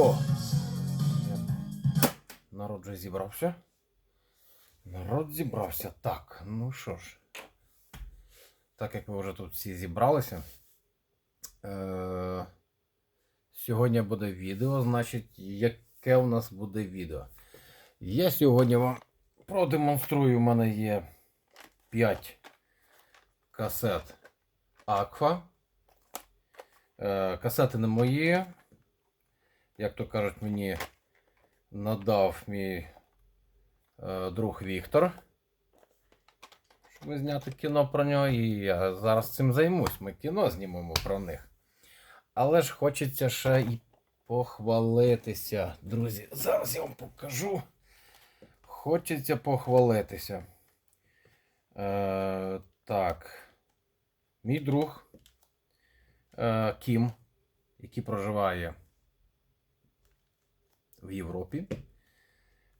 О! Народ вже зібрався. Народ зібрався. Так, ну що ж. Так як ви вже тут всі зібралися. Е- сьогодні буде відео, значить, яке у нас буде відео? Я сьогодні вам продемонструю, у мене є 5 касет Аква. Е, касети не мої. Як то кажуть, мені надав мій е, друг Віктор. Щоб зняти кіно про нього. І я зараз цим займусь. Ми кіно знімемо про них. Але ж хочеться ще і похвалитися. Друзі, зараз я вам покажу. Хочеться похвалитися. Е, так. Мій друг е, Кім, який проживає в Європі,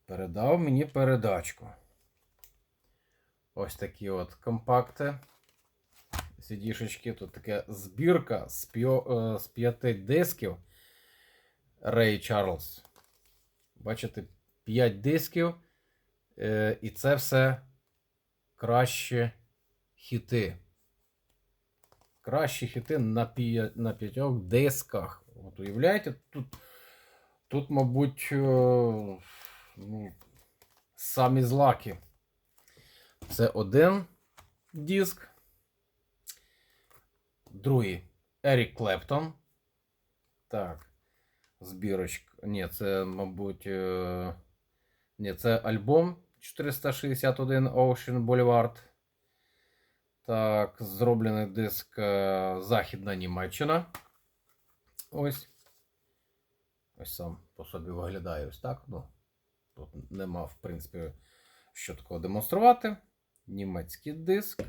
передав мені передачку. Ось такі от компакти. Сідішечки. Тут така збірка з, п'여, е, з п'яти дисків Рей Чарльз. Бачите, 5 дисків. Е, і це все кращі хіти. Кращі хіти на п'ятьох дисках. От уявляєте, тут, тут мабуть, е, ну, самі злаки. Це один диск. Другий Ерік Клептон. Так. Збірочка. Ні, це, мабуть. е, Ні, це альбом 461 Ocean Boulevard. Так, зроблений диск е, Західна Німеччина. Ось. Ось сам по собі виглядає ось так. Ну, тут нема, в принципі, що такого демонструвати. Німецький диск.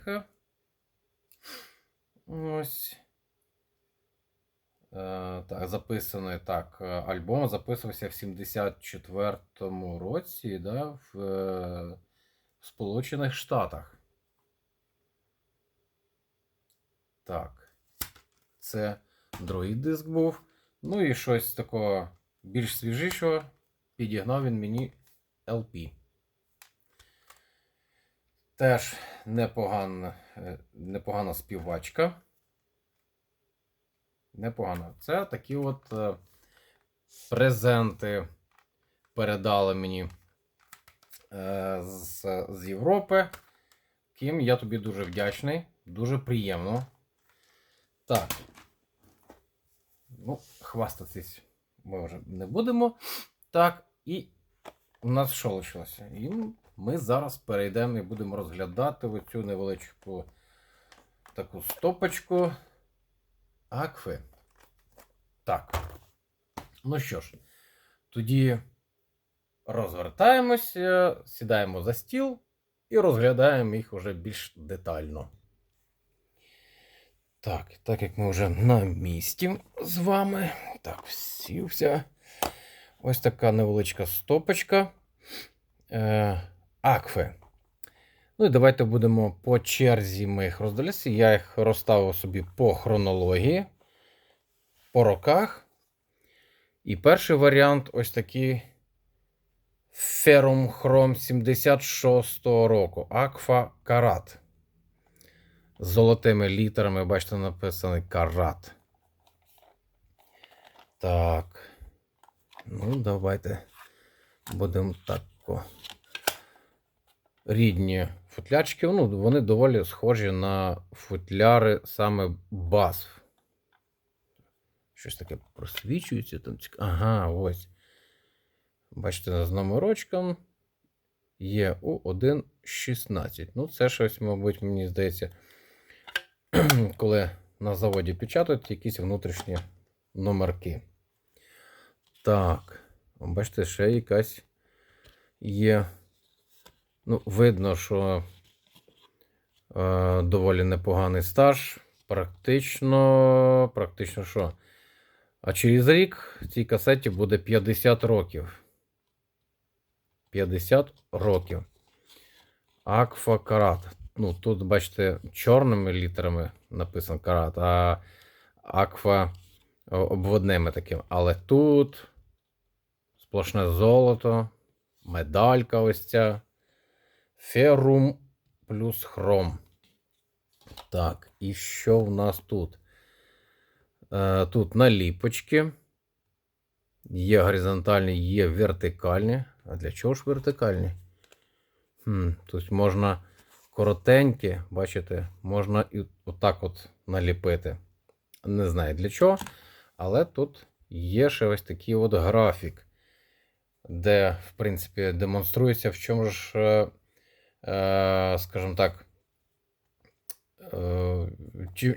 Ось. Е, так, записаний так. е, Альбом записувався в 74-му році, да, в, е, в Сполучених Штатах. Так. Це другий диск був. Ну і щось такого більш свіжішого. Підігнав він мені LP. Теж непогана, е, непогана співачка. Непогано. Це такі от е, презенти передали мені е, з, з Європи. Ким я тобі дуже вдячний, дуже приємно. Так. Ну, хвастатись ми вже не будемо. Так, і у нас що лишилося? І ми зараз перейдемо і будемо розглядати оцю невеличку таку стопочку акви. Так. Ну що ж, тоді розвертаємося, сідаємо за стіл і розглядаємо їх уже більш детально. Так, так як ми вже на місці з вами. Так, сівся. Ось така невеличка стопочка. Е, акви. Ну і давайте будемо по черзі ми їх розділитися. Я їх розставив собі по хронології, по роках. І перший варіант ось такий Ferrum Chrome 76-го року. Акфа Карат. З золотими літерами, бачите, написаний карат. Так. Ну, давайте будемо тако. Рідні футлячки. Ну, вони доволі схожі на футляри саме BASF. Щось таке просвічується. Там. Ага, ось. Бачите, з номерочком є У116. Ну, це щось, мабуть, мені здається, коли на заводі печатають якісь внутрішні номерки. Так, бачите, ще якась є. Ну, видно, що е, доволі непоганий стаж. Практично, практично що? А через рік цій касеті буде 50 років. 50 років. Акфа Карат. Ну, тут, бачите, чорними літерами написано карат, а акфа обводними таким. Але тут сплошне золото, медалька ось ця. Ферум плюс хром. Так, і що в нас тут? Е, тут наліпочки. Є горизонтальні, є вертикальні. А для чого ж вертикальні? Хм, тут можна коротенькі, бачите, можна і отак от наліпити. Не знаю для чого, але тут є ще ось такий от графік, де, в принципі, демонструється, в чому ж, е, е, скажімо так, е,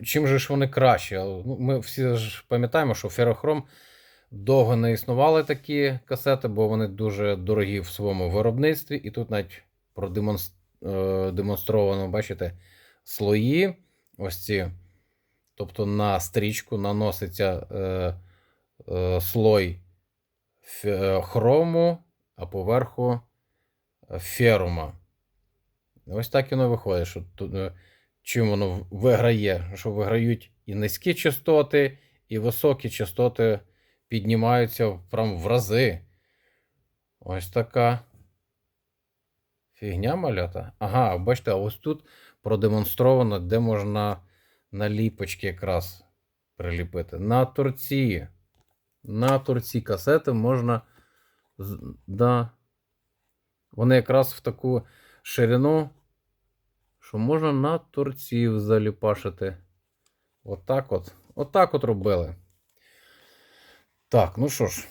чим, же ж вони краще. Ну, Ми всі ж пам'ятаємо, що ферохром довго не існували такі касети, бо вони дуже дорогі в своєму виробництві. І тут навіть продемонстровано, бачите, слої. Ось ці. Тобто на стрічку наноситься е, е, слой хрому, а поверху е, ферума. Ось так воно виходить, що тут, е, чим воно виграє, що виграють і низькі частоти, і високі частоти піднімаються прям в рази. Ось така фігня малята. Ага, бачите, ось тут продемонстровано, де можна наліпочки якраз приліпити. На торці. На торці касети можна. Да, вони якраз в таку ширину, що можна на торців заліпашити. Отак от. Отак от робили. Так, ну що ж,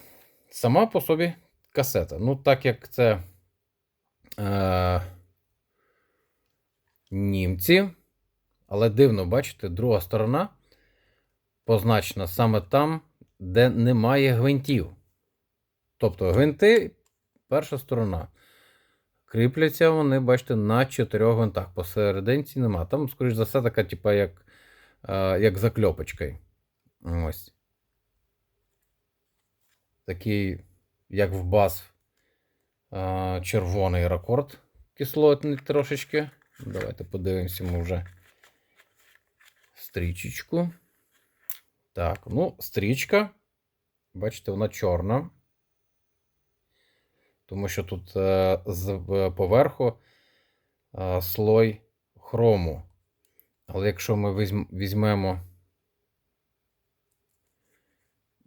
сама по собі касета. Ну, так як це е, німці, але дивно, бачите, друга сторона позначена саме там, де немає гвинтів. Тобто гвинти, перша сторона. Кріпляться вони, бачите, на чотирьох гвинтах. Посерединці нема. Там, скоріш за все, така, типа, як, е, як закльопочкою. Ось. Такий, як в бас, е, червоний ракорд кислотний трошечки. Давайте подивимося ми вже стрічечку. Так, ну, стрічка. Бачите, вона чорна. Тому що тут е, з поверху е, слой хрому. Але якщо ми візьм- візьмемо,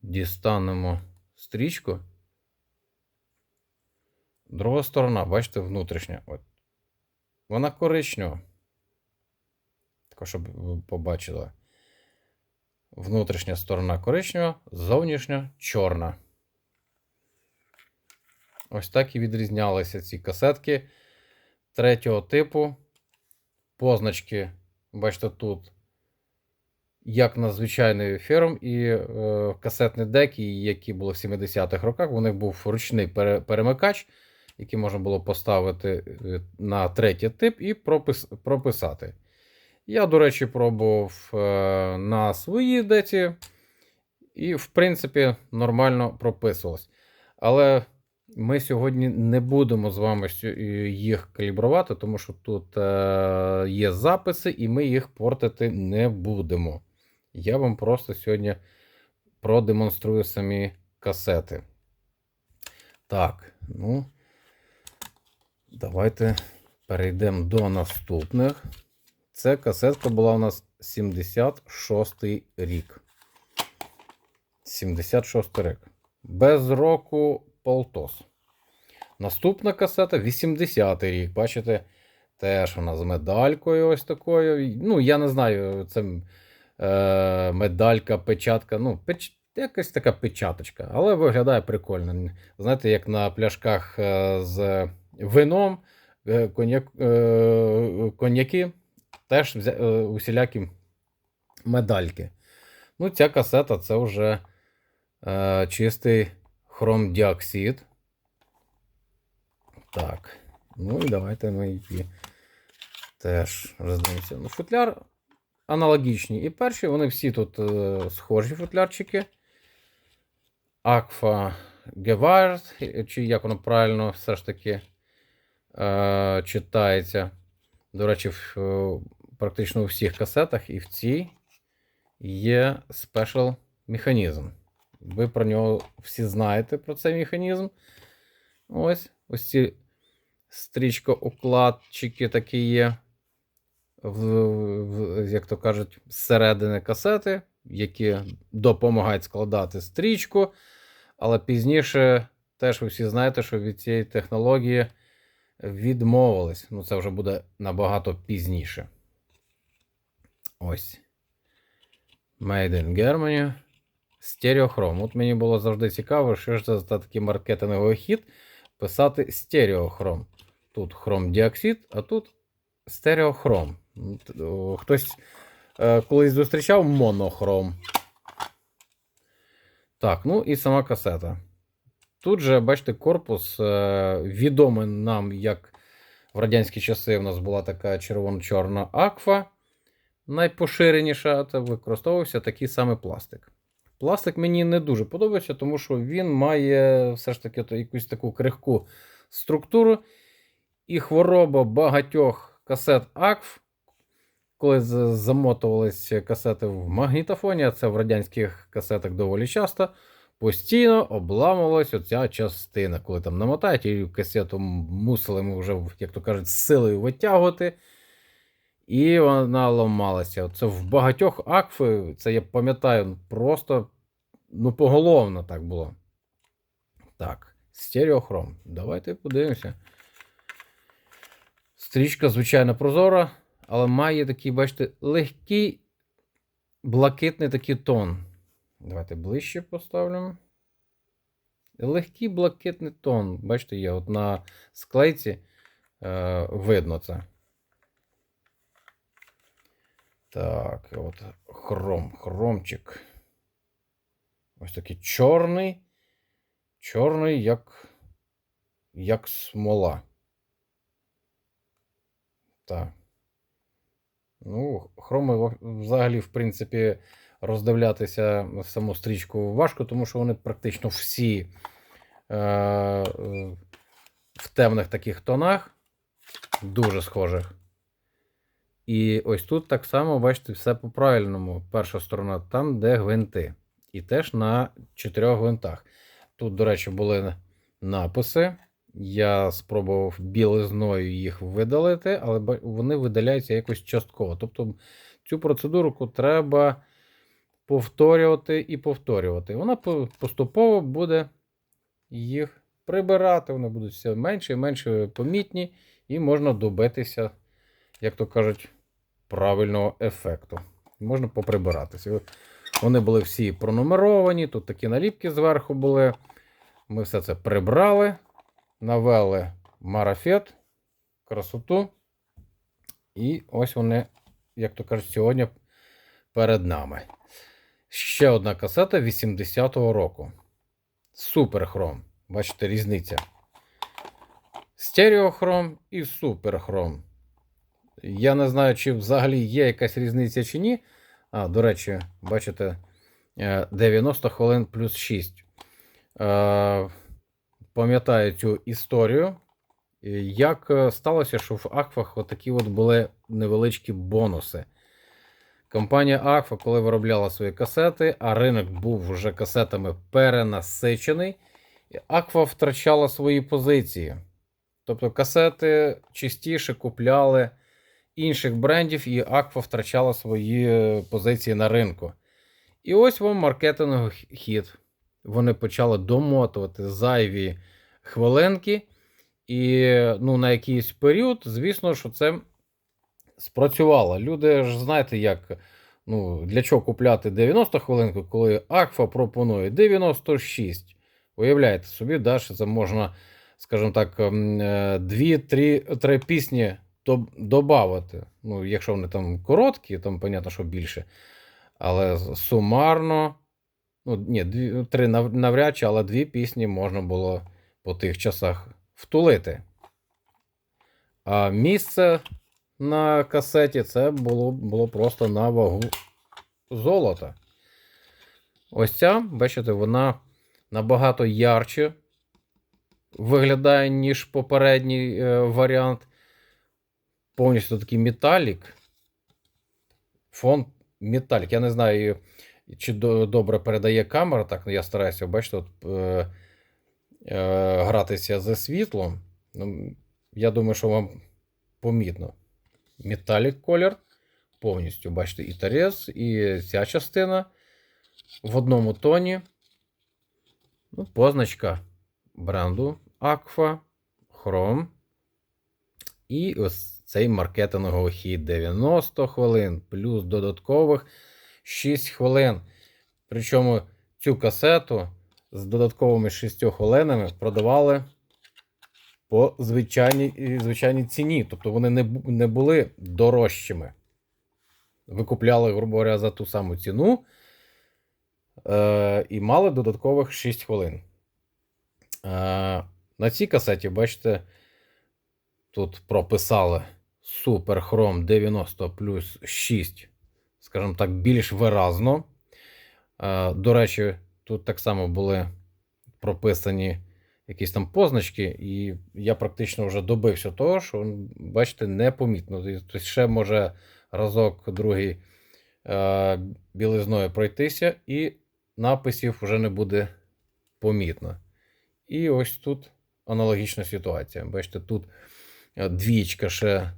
дістанемо стрічку, друга сторона, бачите, внутрішня. От. Вона коричнева. Також, щоб побачили. Внутрішня сторона коричнева, зовнішня чорна. Ось так і відрізнялися ці касетки третього типу. Позначки, бачите, тут, як на звичайний ферм, і е, касетні деки, які були в 70-х роках, у них був ручний пере- перемикач, який можна було поставити е, на третій тип і пропис, прописати. Я, до речі, пробував е, на своїй деці, і, в принципі, нормально прописувалось. Але ми сьогодні не будемо з вами їх калібрувати, тому що тут е, є записи, і ми їх портити не будемо. Я вам просто сьогодні продемонструю самі касети. Так, ну, давайте перейдемо до наступних. Це касетка була у нас 76 рік. 76 рік. Без року полтос. Наступна касета 80-й рік. Бачите, теж вона з медалькою ось такою. Ну, я не знаю, це е, медалька, печатка. Ну, печ... якась така печаточка, але виглядає прикольно. Знаєте, як на пляшках е, з вином, е, коньяк, е, коньяки, теж е, усілякі медальки. Ну, ця касета це вже е, чистий хромдіоксид. Так. Ну і давайте ми її теж роздивимося. Ну, футляр аналогічні. І перші, вони всі тут е, схожі футлярчики. Акфа Гевард, чи як воно правильно все ж таки е, читається. До речі, в, е, практично у всіх касетах і в цій є спешл механізм. Ви про нього всі знаєте про цей механізм. Ось ось ці стрічко-укладчики такі є. В, в, як то кажуть, зсередини касети, які допомагають складати стрічку. Але пізніше теж ви всі знаєте, що від цієї технології відмовились. Ну, це вже буде набагато пізніше. Ось. Made in Germany. Стереохром. От мені було завжди цікаво, що ж це за такий маркетинговий хід писати стереохром. Тут хром-діоксид, а тут стереохром. Хтось е, колись зустрічав монохром. Так, ну і сама касета. Тут же, бачите, корпус е, відомий нам, як в радянські часи в нас була така червоно-чорна аква. Найпоширеніша, це використовувався такий самий пластик. Пластик мені не дуже подобається, тому що він має все ж таки якусь таку крихку структуру. І хвороба багатьох касет АКФ, коли замотувалися касети в магнітофоні, а це в радянських касетах доволі часто, постійно обламувалась оця частина. Коли там намотають, і касету мусили ми вже, як то кажуть, з силою витягувати. І вона ламалася. Це в багатьох акфи, це я пам'ятаю, просто ну, поголовно так було. Так, стереохром. Давайте подивимося. Стрічка, звичайно, прозора, але має такий, бачите, легкий блакитний такий тон. Давайте ближче поставлю. Легкий блакитний тон. Бачите, є от на склейці е, видно це. Так, от хром, хромчик. Ось такий чорний. Чорний, як, як смола. Так. Ну, хроми взагалі, в принципі, роздивлятися саму стрічку важко, тому що вони практично всі е, в темних таких тонах, дуже схожих. І ось тут так само, бачите, все по-правильному. Перша сторона там, де гвинти. І теж на чотирьох гвинтах. Тут, до речі, були написи. Я спробував білизною їх видалити, але вони видаляються якось частково. Тобто цю процедуру треба повторювати і повторювати. Вона поступово буде їх прибирати, вони будуть все менше і менше помітні, і можна добитися, як то кажуть, правильного ефекту. Можна поприбиратися. Вони були всі пронумеровані, тут такі наліпки зверху були. Ми все це прибрали, навели марафет, красоту. І ось вони, як то кажуть, сьогодні перед нами. Ще одна касета 80-го року. Суперхром. Бачите, різниця. Стереохром і суперхром. Я не знаю, чи взагалі є якась різниця чи ні. А, до речі, бачите, е, 90 хвилин плюс 6. Е, Пам'ятаю цю історію. Е, Як е, сталося, що в Акфах отакі от були невеличкі бонуси. Компанія Акфа, коли виробляла свої касети, а ринок був вже касетами перенасичений, і Акфа втрачала свої позиції. Тобто касети частіше купляли інших брендів, і Акфа втрачала свої позиції на ринку. І ось вам маркетинговий хід. Вони почали домотувати зайві хвилинки. І ну, на якийсь період, звісно, що це спрацювало. Люди ж знаєте, як ну, для чого купляти 90 хвилинку, коли Акфа пропонує 96. Уявляєте собі, да, що це можна, скажімо так, ем, е, пісні додати. Ну, якщо вони там короткі, там, понятно, що більше. Але сумарно, ну, ні, дві, три нав- навряд чи, але дві пісні можна було по тих часах втулити. А місце на касеті це було, було просто на вагу золота. Ось ця, бачите, вона набагато ярче виглядає, ніж попередній е, варіант. Повністю такий металік. Фон металік. Я не знаю, чи добре передає камера. Так, ну, я стараюся, бачите, от, е, е, гратися зі світлом. Ну, я думаю, що вам помітно. Металік колір. Повністю, бачите, і торец, і ця частина в одному тоні. Ну, позначка бренду Aqua, Chrome. І ось цей маркетинговий хід 90 хвилин, плюс додаткових 6 хвилин. Причому цю касету з додатковими 6 хвилинами продавали по звичайній, звичайній ціні. Тобто вони не, не були дорожчими. Ви купляли, грубо говоря, за ту саму ціну е, і мали додаткових 6 хвилин. Е, на цій касеті, бачите, тут прописали Super Chrome 90 плюс 6, скажімо так, більш виразно. Е, до речі, тут так само були прописані якісь там позначки, і я практично вже добився того, що, бачите, непомітно. Тобто ще може разок другий е, білизною пройтися, і написів вже не буде помітно. І ось тут аналогічна ситуація. Бачите, тут е, двічка ще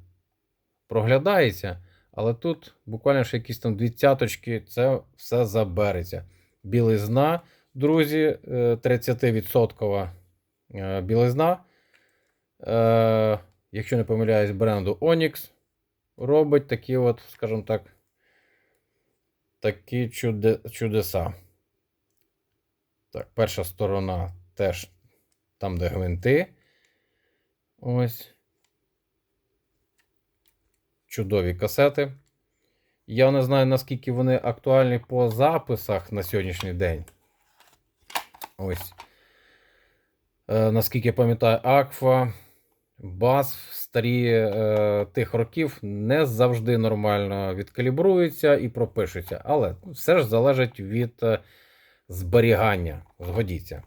проглядається, але тут буквально ще якісь там дві цяточки, це все забереться. Білизна, друзі, е, 30% е, білизна. Е, Якщо не помиляюсь, бренду Onyx робить такі от, скажімо так, такі чуде, чудеса. Так, перша сторона теж там, де гвинти. Ось. Чудові касети. Я не знаю, наскільки вони актуальні по записах на сьогоднішній день. Ось. Е, наскільки я пам'ятаю, Аква, бас старі е, тих років не завжди нормально відкалібруються і пропишуться. Але все ж залежить від е, зберігання. Згодіться.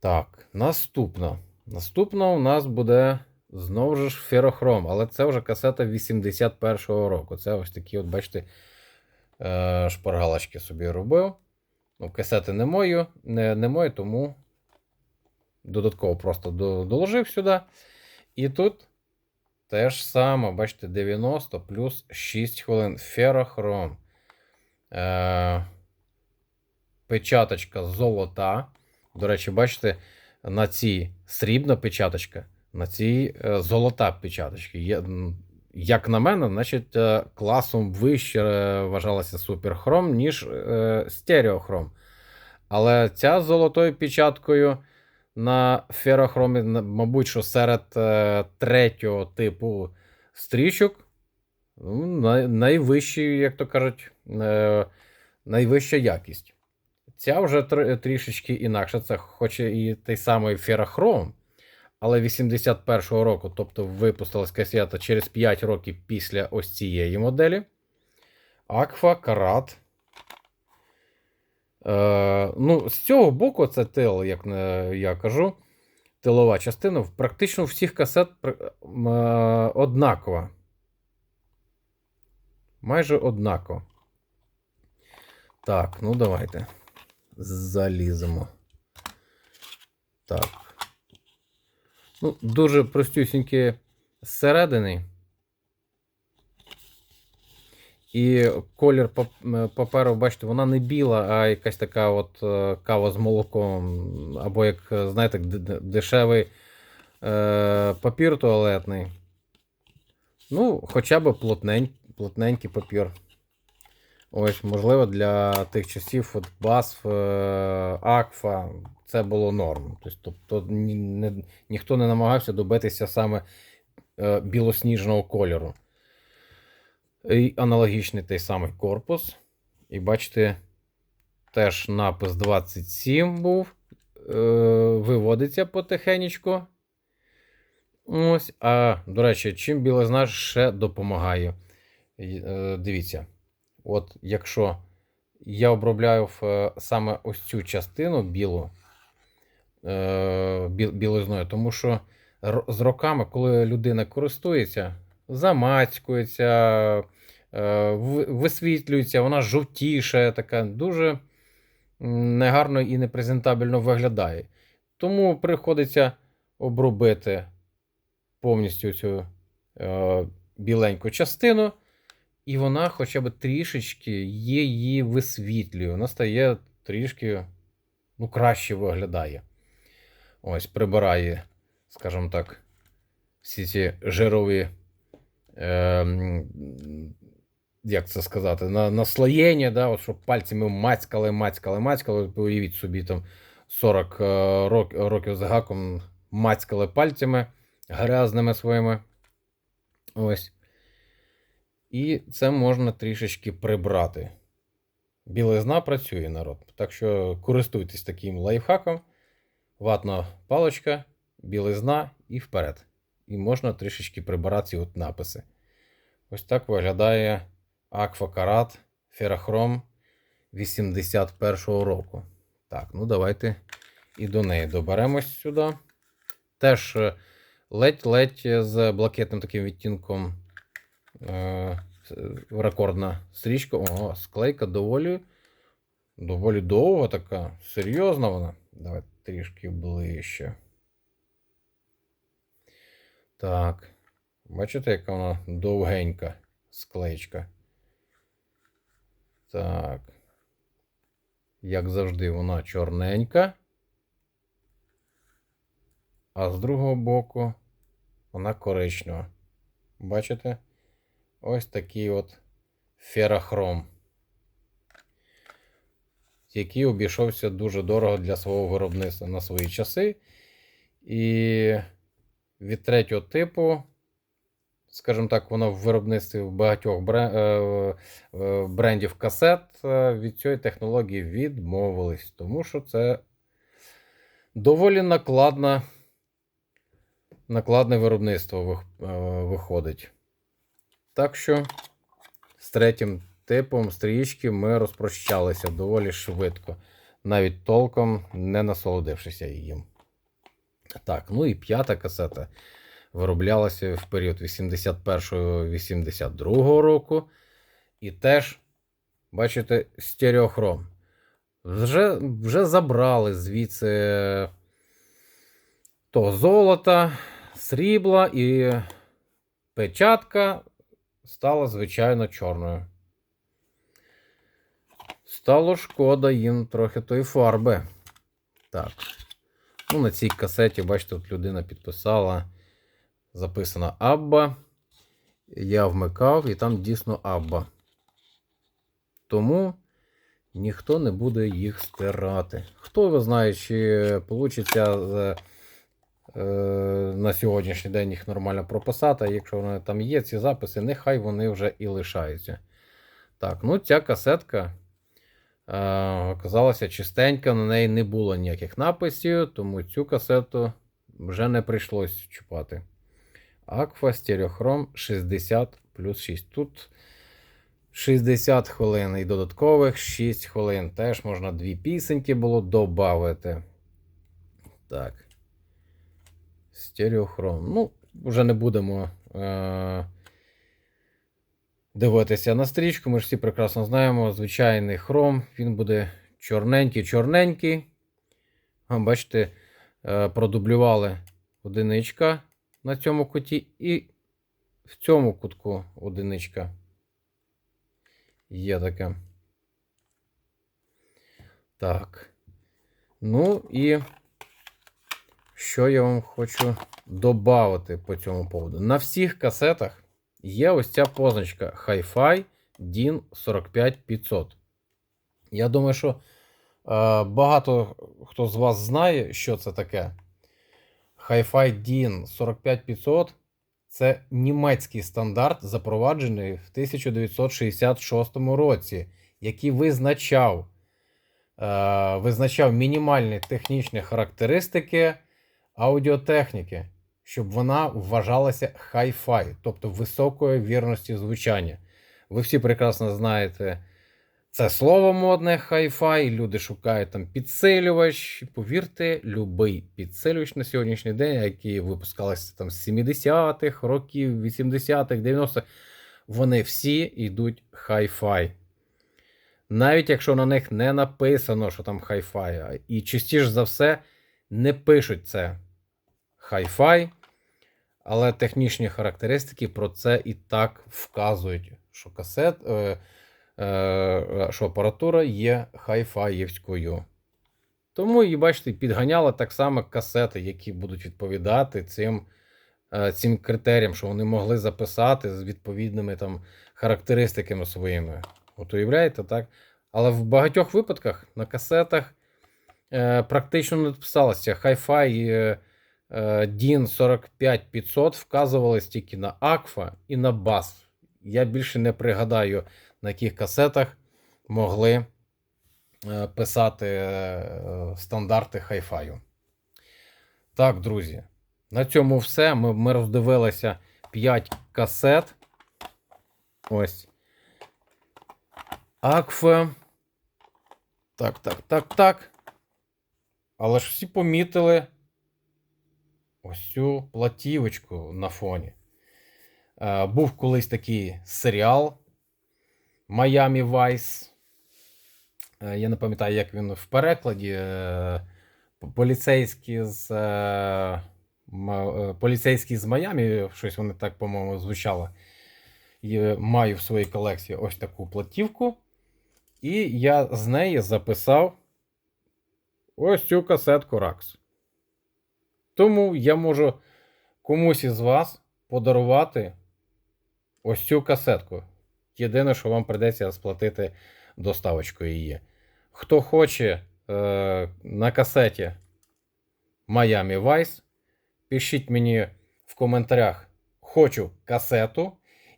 Так, наступна. Наступна у нас буде знову ж ферохром, але це вже касета 81-го року. Це ось такі, от, бачите, е, шпаргалочки собі робив. Ну, касети не мою, не, не мої, тому додатково просто доложив сюди. І тут теж саме, бачите, 90 плюс 6 хвилин. Ферохром. Е, печаточка золота. До речі, бачите, на цій срібна печаточка, на цій е, золота печаточка. Є, як на мене, значить, е, класом вище е, вважалася суперхром, ніж е, стереохром. Але ця з золотою печаткою на ферохромі, мабуть, що серед е, третього типу стрічок, ну, най, найвищий, як то кажуть, е, найвища якість. Ця вже тр- трішечки інакше. Це хоч і той самий ферохром, але 81-го року, тобто випустилась касета через 5 років після ось цієї моделі. Аква Карат. Е, ну, з цього боку, це тил, як я кажу, тилова частина, практично всіх касет е, однакова. Майже однаково. Так, ну давайте. Заліземо. Так. Ну, дуже простюсінькі зсередини. І колір паперу, бачите, вона не біла, а якась така от е, кава з молоком. Або, як, е, знаєте, дешевий е, папір туалетний. Ну, хоча б плотнень, плотненький папір. Ось, можливо, для тих часів от е, Акфа це було норм. Тобто, ні, не, ніхто не намагався добитися саме білосніжного кольору. І аналогічний той самий корпус. І бачите, теж напис 27 був. Е, виводиться потихенечку. Ось. А, до речі, чим білизна ще допомагає. Е, Дивіться. От якщо я обробляю е, саме ось цю частину білу е, білизною, тому що з роками, коли людина користується, замацькується, е, висвітлюється, вона жовтіша, така дуже негарно і непрезентабельно виглядає. Тому приходиться обробити повністю цю е, біленьку частину, і вона хоча б трішечки її висвітлює. Вона стає трішки ну, краще виглядає. Ось, прибирає, скажімо так, всі ці жирові. Е, як це сказати, на, наслоєння, да, от, щоб пальцями мацькали, мацькали, мацькали. Уявіть собі там 40 е, рок, років з гаком мацькали пальцями грязними своїми. Ось. І це можна трішечки прибрати. Білизна працює, народ. Так що користуйтесь таким лайфхаком. Ватна паличка, білизна і вперед. І можна трішечки прибирати от написи. Ось так виглядає Аквакарат Ферахром 81-го року. Так, ну давайте і до неї доберемось сюди. Теж е, ледь-ледь з блакитним таким відтінком е, рекордна стрічка. О, склейка доволі, доволі довга така. Серйозна вона. Давай трішки ближче. Так. Бачите, яка вона довгенька склеєчка. Так. Як завжди, вона чорненька. А з другого боку вона коричнева. Бачите? Ось такий от ферохром, який обійшовся дуже дорого для свого виробництва на свої часи. І від третього типу, скажімо так, воно в виробництві багатьох е, е, брендів касет е, від цієї технології відмовились, тому що це доволі накладна, накладне виробництво виходить. Так що з третім типом стрічки ми розпрощалися доволі швидко, навіть толком не насолодившися їм. Так, ну і п'ята касета вироблялася в період 81-82 року. І теж, бачите, стереохром. Вже, вже забрали звідси то золота, срібла і печатка стала звичайно чорною. Стало шкода їм трохи тої фарби. Так. Ну, на цій касеті, бачите, тут людина підписала. Записана Абба. Я вмикав, і там дійсно Абба. Тому ніхто не буде їх стирати. Хто його знає, чи вийде на сьогоднішній день їх нормально прописати. А якщо вони там є, ці записи, нехай вони вже і лишаються. Так, ну ця касетка е, оказалася чистенька, на неї не було ніяких написів, тому цю касету вже не прийшлось чіпати. Аква Стереохром 60 плюс 6. Тут 60 хвилин і додаткових 6 хвилин. Теж можна дві пісеньки було додати. Так. Стереохром. Ну, вже не будемо е- дивитися на стрічку. Ми ж всі прекрасно знаємо. Звичайний хром. Він буде чорненький-чорненький. Бачите, е- продублювали одиничка на цьому куті, і в цьому кутку одиничка. Є таке. Так. Ну і що я вам хочу додати по цьому поводу. На всіх касетах є ось ця позначка Hi-Fi DIN 45500. Я думаю, що е, багато хто з вас знає, що це таке. Hi-Fi DIN 45500 це німецький стандарт, запроваджений в 1966 році, який визначав, е, визначав мінімальні технічні характеристики аудіотехніки, щоб вона вважалася Hi-Fi, тобто високої вірності звучання. Ви всі прекрасно знаєте це слово модне Hi-Fi, люди шукають там підсилювач. Повірте, любий підсилювач на сьогоднішній день, який випускалися там з 70-х років, 80-х, 90-х, вони всі йдуть хай-фай. Навіть якщо на них не написано, що там хай-фай, і частіше за все не пишуть це хай-фай, але технічні характеристики про це і так вказують, що касет, е, е, що апаратура є хай-фаївською. Тому і бачите, підганяли так само касети, які будуть відповідати цим, е, цим критеріям, що вони могли записати з відповідними там характеристиками своїми. От уявляєте, так? Але в багатьох випадках на касетах практично не писалося Hi-Fi е, е, DIN 45500 вказувались тільки на Акфа і на бас. Я більше не пригадаю, на яких касетах могли е, писати е, стандарти Hi-Fi. Так, друзі, на цьому все. Ми, ми роздивилися 5 касет. Ось. Акфе. Так, так, так, так. Але ж всі помітили ось цю платівочку на фоні. Е, був колись такий серіал Miami Vice. Е, я не пам'ятаю, як він в перекладі. Е, поліцейські з. Поліцейські з Майамі, щось вони так, по-моєму, звучало. І маю в своїй колекції ось таку платівку. І я з неї записав ось цю касетку Rax. Тому я можу комусь із вас подарувати ось цю касетку. Єдине, що вам придеться сплатити доставочкою її. Хто хоче е, на касеті Miami Vice, пишіть мені в коментарях хочу касету.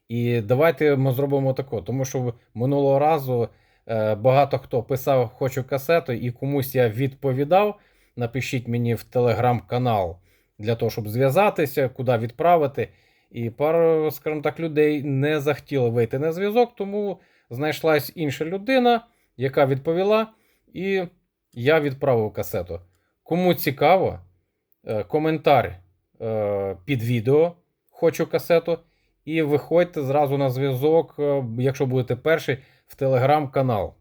І давайте ми зробимо тако, тому що минулого разу е, багато хто писав хочу касету, і комусь я відповідав. Напишіть мені в телеграм-канал для того, щоб зв'язатися, куди відправити. І пару, скажімо так, людей не захотіли вийти на зв'язок, тому знайшлась інша людина, яка відповіла, і я відправив касету. Кому цікаво, е, коментар е, під відео хочу касету. І виходьте зразу на зв'язок, е, якщо будете перший, в телеграм-канал.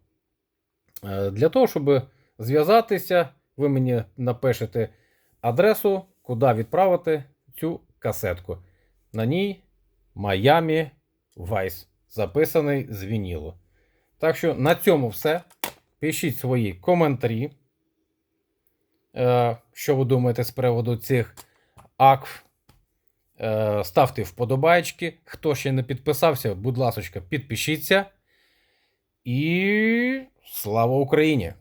Для того, щоб зв'язатися, ви мені напишете адресу, куди відправити цю касетку. На ній Miami Vice, записаний з вінілу. Так що на цьому все. Пишіть свої коментарі. Е, Що ви думаєте з приводу цих акв? Е, Ставте вподобайки. Хто ще не підписався, будь ласка, підпишіться. І слава Україні!